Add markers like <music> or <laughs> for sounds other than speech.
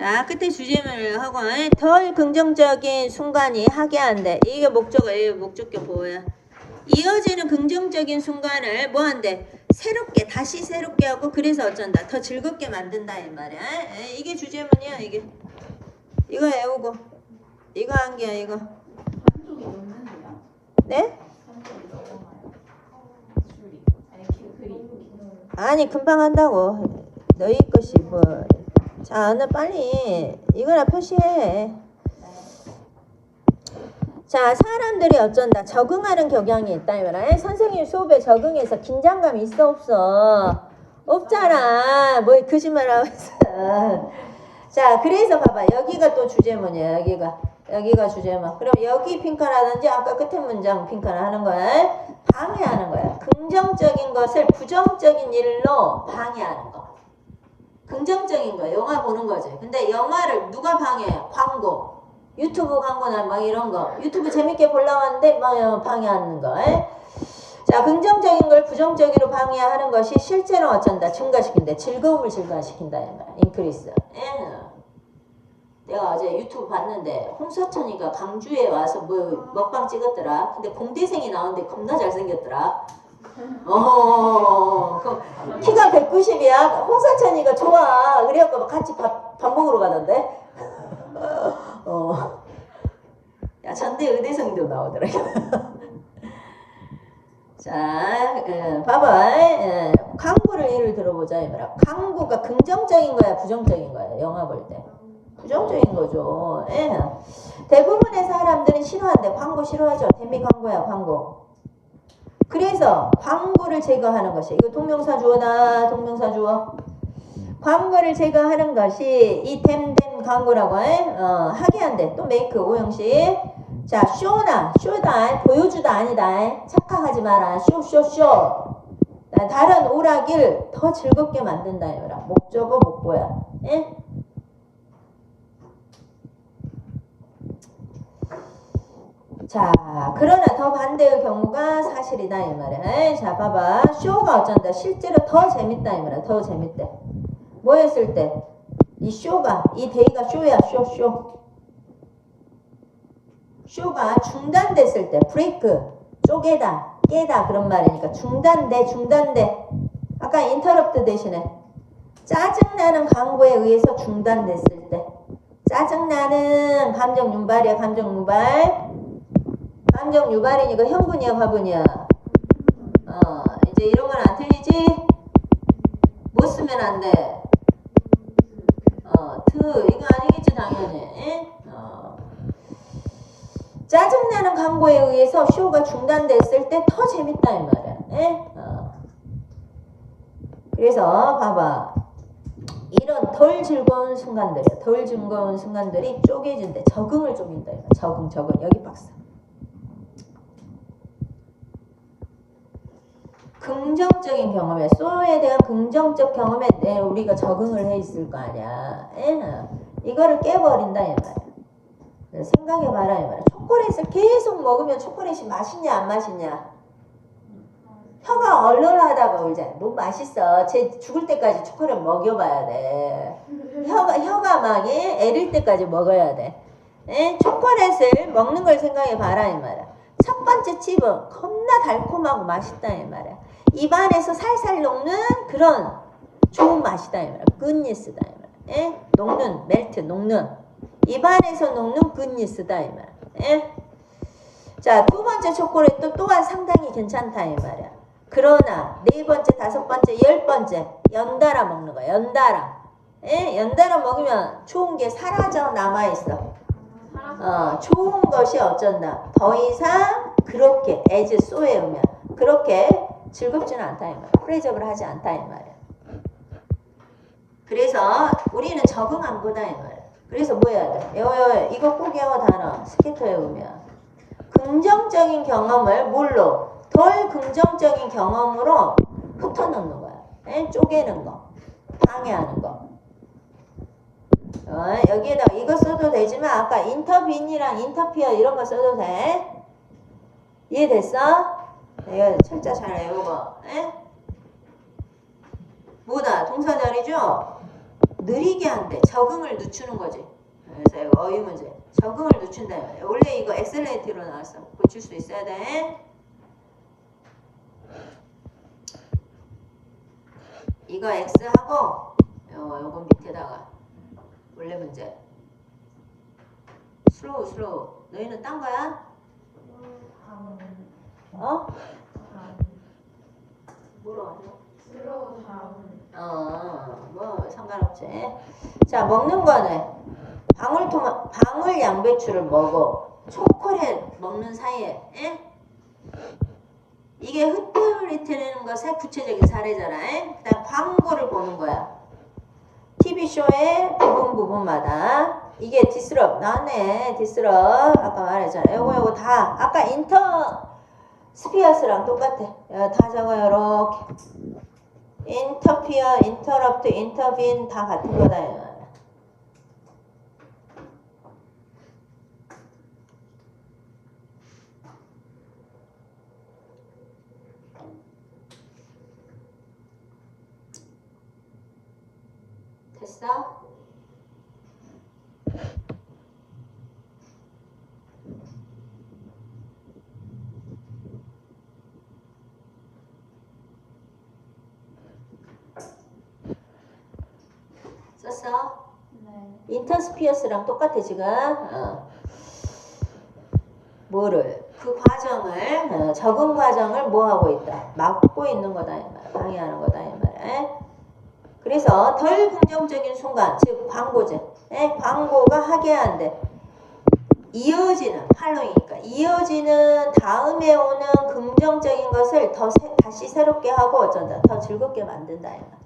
자, 끝에 주제문을 하고 덜 긍정적인 순간이 하게 한대. 이게 목적어예요. 목적격 보호야. 이어지는 긍정적인 순간을 뭐 한대? 새롭게 다시 새롭게 하고 그래서 어쩐다. 더 즐겁게 만든다 이 말이야. 에, 이게 주제문이야 이게. 이거 외우고. 이거 한 개야 이거. 네? 아니 금방 한다고. 너희 것이 뭐. 자, 너 빨리 이거나 표시해. 자, 사람들이 어쩐다. 적응하는 경향이 있다. 이 말이야. 선생님 수업에 적응해서 긴장감 있어, 없어? 없잖아. 뭐 거짓말하고 있어. 자, 그래서 봐봐. 여기가 또 주제문이야. 여기가. 여기가 주제문. 그럼 여기 핑크라든지 아까 끝에 문장 핑크를 하는 거야. 방해하는 거야. 긍정적인 것을 부정적인 일로 방해하는 거. 긍정적인 거야. 영화 보는 거지. 근데 영화를 누가 방해해? 광고. 유튜브 광고나 막 이런 거. 유튜브 재밌게 보려고 하는데 막 방해하는 거. 에? 자, 긍정적인 걸 부정적으로 방해하는 것이 실제로 어쩐다? 증가시킨다. 즐거움을 증가시킨다. 인크리스. 에. 내가 어제 유튜브 봤는데 홍서천이가 강주에 와서 뭐 먹방 찍었더라. 근데 공대생이 나오는데 겁나 잘생겼더라. 어, 그 키가 190이야. 홍사천이가 좋아. 그래갖고 같이 밥, 밥 먹으러 가던데. <laughs> 어. 야, 전대 의대생도 나오더라. <laughs> 자, 예, 봐봐. 예, 광고를 예를 들어보자. 이 말이야. 광고가 긍정적인 거야, 부정적인 거야. 영화 볼 때. 부정적인 거죠. 예. 대부분의 사람들은 싫어한대. 광고 싫어하죠. 데미 광고야, 광고. 그래서 광고를 제거하는 것이 이거 동명사 주어다 동명사 주어. 광고를 제거하는 것이 이 댐댐 광고라고 해? 어, 하게 한대 또 메이크 오형식. 자 쇼나 쇼다 보여주다 아니다 착각하지 마라. 쇼 쇼쇼. 다른 오락일 더 즐겁게 만든다 이거라. 목적어 목보야. 예? 자, 그러나 더 반대의 경우가 사실이다 이 말이야. 자, 봐봐. 쇼가 어쩐다. 실제로 더 재밌다 이 말이야. 더 재밌대. 뭐 했을 때? 이 쇼가, 이 데이가 쇼야, 쇼, 쇼. 쇼가 중단됐을 때, 브레이크, 쪼개다, 깨다 그런 말이니까 중단돼, 중단돼. 아까 인터럽트 대신에 짜증나는 광고에 의해서 중단됐을 때. 짜증나는 감정 유발이야, 감정 유발. 감정 유발이니까 현분이야 화분이야 어 이제 이런 건 안 틀리지 못 쓰면 안돼 어트 이거 아니겠지 당연히 에? 어. 짜증나는 광고에 의해서 쇼가 중단됐을 때 더 재밌다 이 말이야 에? 어. 그래서 봐봐 이런 덜 즐거운 순간들이야 덜 즐거운 순간들이 쪼개진대 적응을 쪼갠다 이거. 적응 적응 여기 박스 긍정적인 경험에 소에 대한 긍정적 경험에 내 우리가 적응을 해 있을 거 아니야. 에? 이거를 깨버린다 이 말이야. 생각해봐라 이 말이야. 초콜릿을 계속 먹으면 초콜릿이 맛있냐 안 맛있냐? 혀가 얼얼하다가 울잖아. 너무 맛있어. 쟤 죽을 때까지 초콜릿 먹여봐야 돼. 혀가 혀가 막 예? 애릴 때까지 먹어야 돼. 에? 초콜릿을 먹는 걸 생각해봐라 이 말이야. 첫 번째 칩은 겁나 달콤하고 맛있다 이 말이야. 입안에서 살살 녹는 그런 좋은 맛이다 이 말이야. 굿니스다 이 말이야. 에? 녹는 멜트 녹는 입안에서 녹는 굿니스다 이 말이야. 에? 자, 두 번째 초콜릿도 또한 상당히 괜찮다 이 말이야. 그러나 네 번째, 다섯 번째, 열 번째 연달아 먹는 거야. 연달아. 에? 연달아 먹으면 좋은 게 사라져 남아 있어. 어, 좋은 것이 어쩐다. 더 이상 그렇게 as so에 오면 그렇게 즐겁지는 않다 이 말이야. 프레접을 하지 않다 이 말이야. 그래서 우리는 적응 안 보다 이 말이야. 그래서 뭐 해야 돼? 요, 요, 이거 꼭 외워 단어 스키터에 오면 긍정적인 경험을 뭘로? 덜 긍정적인 경험으로 흩어놓는 거야. 에? 쪼개는 거, 방해하는 거. 어, 여기에다 이거 써도 되지만 아까 인터빈이랑 인터피어 이런 거 써도 돼. 이해됐어? 이거 철자 잘 외우고. 에? 뭐다? 동사 자리죠? 느리게 한대. 적응을 늦추는 거지. 그래서 이거 어휘 문제. 적응을 늦춘다. 원래 이거 엑셀레이트로 나왔어. 고칠 수 있어야 돼. 이거 X 하고 요 요거 밑에다가 원래 문제. 슬로우 슬로우. 너희는 딴 거야? 어? 뭐라 슬로우 다운. 어, 뭐 상관없지. 자, 먹는 거는 방울토마 방울 양배추를 먹어. 초콜릿 먹는 사이에, 예? 이게 흐트리트는 것의 구체적인 사례잖아. 예? 그다음 광고를 보는 거야. TV 쇼의 부분 부분마다 이게 디스럽 나왔네. 디스럽 아까 말했잖아. 요거 요거 다 아까 인터 스피어스랑 똑같아. 야, 다 적어요. 이렇게. 인터피어, 인터럽트, 인터빈 다 같은 거다. 됐어? 썼어? 네. 인터스피어스랑 똑같아 지금. 어. 뭐를 그 과정을 어, 적응 과정을 뭐 하고 있다 막고 있는 거다 이 말, 방해하는 거다 이 말. 그래서 덜 긍정적인 순간 즉 광고제, 에? 광고가 하게 한데 이어지는 팔로잉이니까 이어지는 다음에 오는 긍정적인 것을 더 새- 다시 새롭게 하고 어쩐다 더 즐겁게 만든다 이 말.